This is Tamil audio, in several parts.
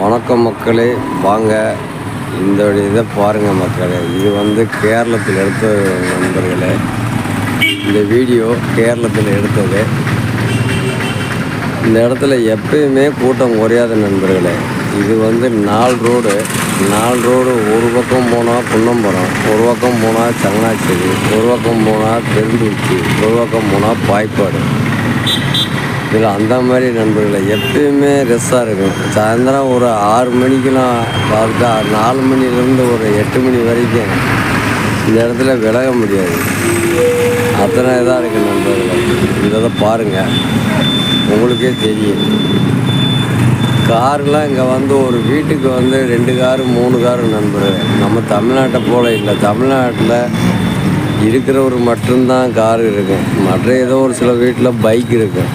வணக்கம் மக்களே வாங்க. இந்த இதை பாருங்கள் மக்களே இது வந்து கேரளத்தில் எடுத்த நண்பர்களே. இந்த வீடியோ கேரளத்தில் எடுத்தது. இந்த இடத்துல எப்பயுமே கூட்டம் குறையாத நண்பர்களே. இது வந்து நாலு ரோடு. நாலு ரோடு ஒரு பக்கம் போனால் குன்னம்பரம் ஒரு பக்கம் போனால் சங்கனாச்சேரி ஒரு பக்கம் போனால் பெருந்துச்சி ஒரு பக்கம் போனால் பாய்ப்பாடு இதில் அந்த மாதிரி நண்பர்களை எப்பயுமே ரெஸ்ஸாக இருக்கும் சாயந்தரம் ஒரு ஆறு மணிக்கெலாம் பார்த்தா நாலு மணிலேருந்து ஒரு எட்டு மணி வரைக்கும் இந்த இடத்துல விலக முடியாது. அத்தனை இதாக இருக்குது நண்பர்கள். இதை பாருங்கள் உங்களுக்கே தெரியும். கார்லாம் இங்கே வந்து ஒரு வீட்டுக்கு வந்து ரெண்டு காரு மூணு காரு நண்பர் நம்ம தமிழ்நாட்டை போல் இல்லை. தமிழ்நாட்டில் இருக்கிறவர் மட்டும்தான் கார் இருக்கும். மற்ற ஏதோ ஒரு சில வீட்டில் பைக் இருக்கும்.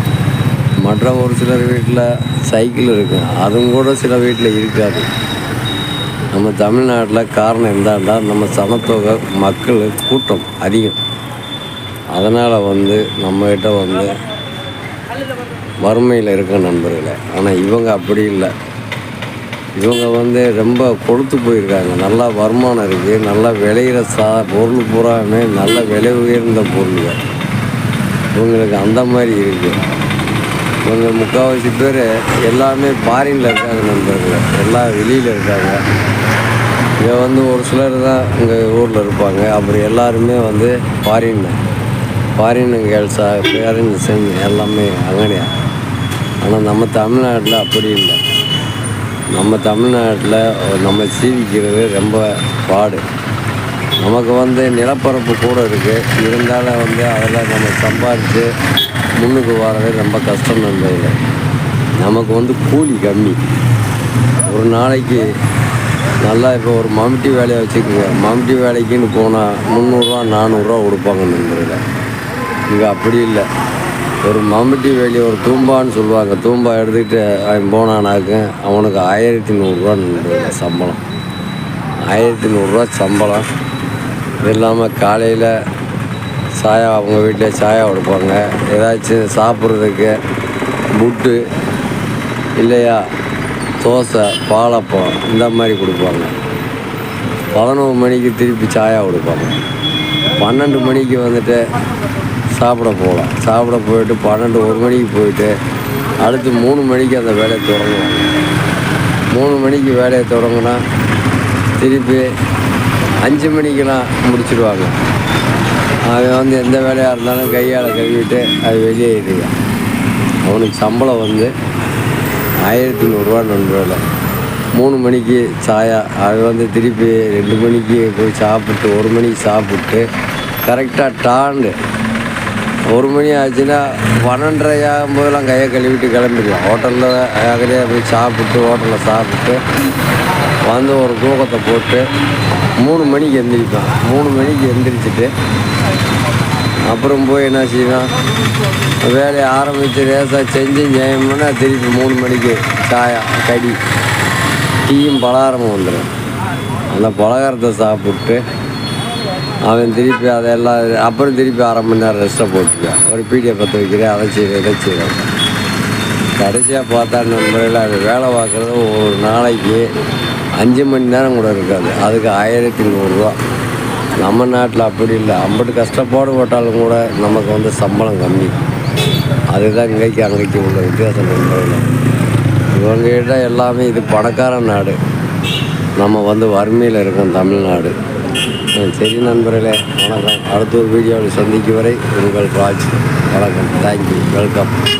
மற்ற ஒரு சிலர் வீட்டில் சைக்கிள் இருக்கும் அதுவும் கூட சில வீட்டில் இருக்காது. நம்ம தமிழ்நாட்டில் காரணம் என்னன்னா நம்ம சமத்துவ மக்கள் கூட்டம் அதிகம். அதனால் வந்து நம்மக்கிட்ட வந்து வறுமையில் இருக்க நண்பர்களே. ஆனால் இவங்க அப்படி இல்லை. இவங்க வந்து ரொம்ப கொடுத்து போயிருக்காங்க. நல்லா வருமானம் இருக்குது நல்லா விளையிற சா பொருள் பூராமே நல்ல விலை உயர்ந்த பொருள்கள். இவங்களுக்கு அந்த மாதிரி இருக்குது இவங்க முக்கால்வாசி பேர் எல்லாமே ஃபாரினில் இருக்காங்க நண்பர்கள். எல்லாம் வெளியில் இருக்காங்க. இங்கே வந்து ஒரு சிலர் தான் இங்கே ஊரில் இருப்பாங்க. அப்புறம் எல்லாருமே வந்து ஃபாரின் ஃபாரின் கேர்ள்ஸா பேரண்ட்ஸ் எல்லாமே அங்கனையா ஆனால் நம்ம தமிழ்நாட்டில் அப்படி இல்லை. நம்ம தமிழ்நாட்டில் நம்ம சீவிக்கிறது ரொம்ப பாடு. நமக்கு வந்து நிலப்பரப்பு கூட இருக்குது இருந்தாலும் வந்து அதில் நம்ம சம்பாதிச்சு முன்னுக்கு வரவே ரொம்ப கஷ்டம் நண்பர்கள். நமக்கு வந்து கூலி கம்மி. ஒரு நாளைக்கு நல்லா இப்போ ஒரு மம்டி வேலையை வச்சுக்கோங்க. மம்டி வேலைக்குன்னு போனால் முந்நூறுரூவா நானூறுரூவா கொடுப்பாங்க நண்பர்களை. இங்கே அப்படி இல்லை. ஒரு மம்முட்டி வேலி ஒரு தூம்பான்னு சொல்லுவாங்க. தூம்பா எடுத்துக்கிட்டு அவன் போனானாக்கு அவனுக்கு ஆயிரத்தி நூறுரூவா நண்பர்களே சம்பளம். ஆயிரத்தி நூறுரூவா சம்பளம். இது இல்லாமல் காலையில் சாயா அவங்க வீட்டில் சாயா கொடுப்பாங்க. ஏதாச்சும் சாப்பிட்றதுக்கு புட்டு இல்லையா தோசை பாலப்பம் இந்த மாதிரி கொடுப்பாங்க. பதினோரு மணிக்கு திருப்பி சாயா கொடுப்பாங்க. பன்னெண்டு மணிக்கு வந்துட்டு சாப்பிட போகலாம். சாப்பிட போயிட்டு பன்னெண்டு ஒரு மணிக்கு போயிட்டு அடுத்து மூணு மணிக்கு அந்த வேலையை தொடங்குவாங்க. மூணு மணிக்கு வேலையை தொடங்கினா திருப்பி அஞ்சு மணிக்கெல்லாம் முடிச்சிடுவாங்க. அவன் வந்து எந்த வேலையாக இருந்தாலும் கையால் கழுவிட்டு அது வெளியேறிடுவான் அவனுக்கு சம்பளம் வந்து ஆயிரத்தி நூறுரூவா நண்பர்கள். மூணு மணிக்கு சாயா அவன் வந்து திருப்பி ரெண்டு மணிக்கு போய் சாப்பிட்டு ஒரு மணிக்கு சாப்பிட்டு கரெக்டாக டாண்டு ஒரு மணி ஆச்சுன்னா பன்னெண்டரை ஆகும்போதெல்லாம் கையை கழுவிட்டு கிளம்பிடலாம். ஹோட்டலில் அகலையாக போய் சாப்பிட்டு ஹோட்டலில் சாப்பிட்டு வந்து ஒரு தூக்கத்தை போட்டு மூணு மணிக்கு எந்திரிப்பான். மூணு மணிக்கு எந்திரிச்சிட்டு அப்புறம் போய் என்ன செய்வான்? வேலையை ஆரம்பித்து லேசாக செஞ்சு ஜெயம்னா திருப்பி மூணு மணிக்கு சாயா கடி டீயும் பலகாரமும் வந்துடும். அந்த பலகாரத்தை சாப்பிட்டு அவன் திருப்பி அதெல்லாம் அப்புறம் திருப்பி அரை மணி நேரம் ரெஸ்ட்டை போட்டுக்கேன் ஒரு பீடியை பற்ற வைக்கிறேன் அதை செய்கிறேன் இதை செய்கிறேன் கடைசியாக பார்த்தா நண்பர்கள் அது வேலை பார்க்குறது ஒரு நாளைக்கு அஞ்சு மணி நேரம் கூட இருக்காது. அதுக்கு ஆயிரத்தி நூறுரூவா. நம்ம நாட்டில் அப்படி இல்லை. ஐம்பது கஷ்டப்பாடு போட்டாலும் கூட நமக்கு வந்து சம்பளம் கம்மி. அதுதான் இங்கேக்கு அங்கேக்கு உள்ள வித்தியாசம் நண்பர்கள் இவங்ககிட்ட எல்லாமே இது பணக்கார நாடு. நம்ம வந்து வறுமையில் இருக்கோம் தமிழ்நாடு. சரி நண்பர்களே வணக்கம். அடுத்த ஒரு வீடியோவில் சந்திக்கும் வரை உங்கள் ராஜ். வணக்கம். Thank you welcome